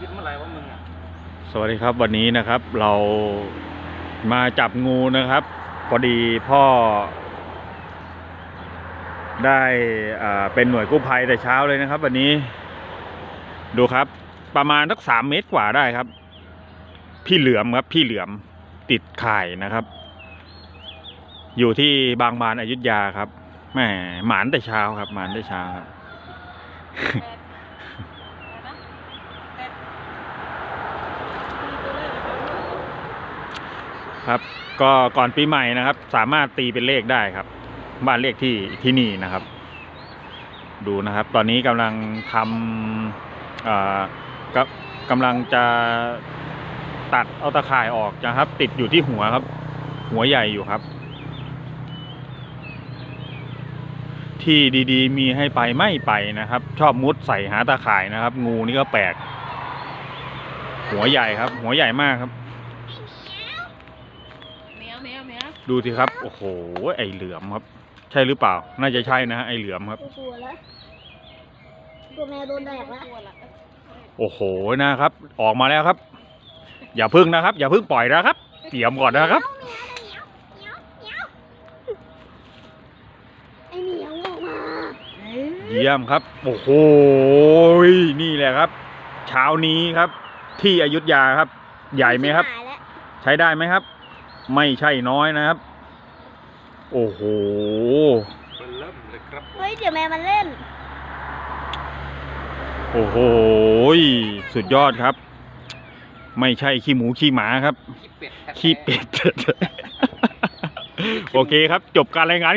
คิดเมื่อไหร่ว่ามึงอะสวัสดีครับวันนี้นะครับเรามาจับงูนะครับ พอดีพ่อ ได้อ่าเป็นหน่วยกู้ภัยแต่เช้าเลยนะครับ วันนี้ ดูครับ ประมาณสักสามเมตรกว่าได้ครับ พี่เหลือมครับ พี่เหลือมติดข่ายนะครับ อยู่ที่บางบานอยุธยาครับแหมหมานแต่เช้าครับ หมานแต่เช้าครับ ครับ ก็ก่อนปีใหม่นะครับ สามารถตีเป็นเลขได้ครับ บ้านเลขที่ที่นี่นะครับ ดูนะครับ ตอนนี้กำลังทำอ่ากำลังจะตัดเอาตะข่ายออกนะครับ ติดอยู่ที่หัวครับ หัวใหญ่อยู่ครับ ที่ดีๆ มีให้ไปไม่ไปนะครับ ชอบมุดใส่หาตาข่ายนะครับ งูนี่ก็แปลกหัวใหญ่ครับ หัวใหญ่มากครับ แมวแมวแมวดูสิครับ โอ้โห ไอเหลือมครับ ใช่หรือเปล่า น่าจะใช่นะฮะไอเหลือมครับตัวตัวแล้วตัวแมวโดนแดกแล้วตัวละโอ้โหนะครับ ออกมาแล้วครับ อย่าพึ่งนะครับ อย่าพึ่งปล่อยนะครับเตรียมก่อนนะครับไอเหนียวออกมาเยี่ยมครับ โอ้โหนี่แหละครับ เช้านี้ครับ ที่อยุธยาครับ ใหญ่ไหมครับ หายแล้ว ใช้ได้ไหมครับ ไม่ใช่น้อยนะครับ โอ้โหเป็นเริ่มเลยครับผมเฮ้ยเดี๋ยวแมวมันเล่น โอ้โหสุดยอดครับ ไม่ใช่ขี้หมูขี้หมาครับ ขี้เป็ดแท้ๆขี้เป็ดโอเคครับ จบการรายงาน